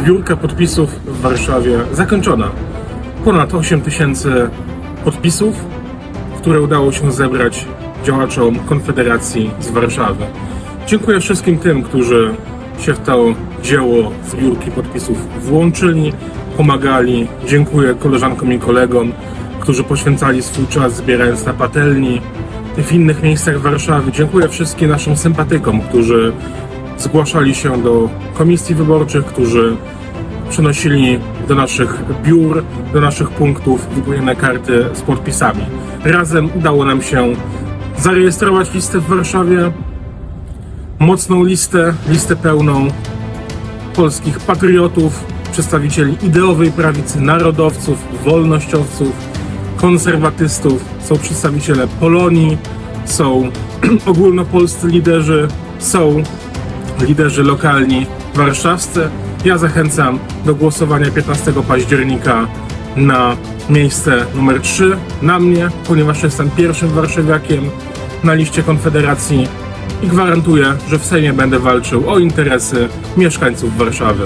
Zbiórka podpisów w Warszawie zakończona. Ponad 8 tysięcy podpisów, które udało się zebrać działaczom Konfederacji z Warszawy. Dziękuję wszystkim tym, którzy się w to dzieło zbiórki podpisów włączyli, pomagali. Dziękuję koleżankom i kolegom, którzy poświęcali swój czas zbierając na patelni w innych miejscach Warszawy. Dziękuję wszystkim naszym sympatykom, którzy zgłaszali się do komisji wyborczych, którzy przynosili do naszych biur, do naszych punktów wypełnione karty z podpisami. Razem udało nam się zarejestrować listę w Warszawie, mocną listę, listę pełną polskich patriotów, przedstawicieli ideowej prawicy, narodowców, wolnościowców, konserwatystów, są przedstawiciele Polonii, są ogólnopolscy liderzy, są liderzy lokalni warszawscy. Ja zachęcam do głosowania 15 października na miejsce numer 3 na mnie, ponieważ jestem pierwszym warszawiakiem na liście Konfederacji i gwarantuję, że w Sejmie będę walczył o interesy mieszkańców Warszawy.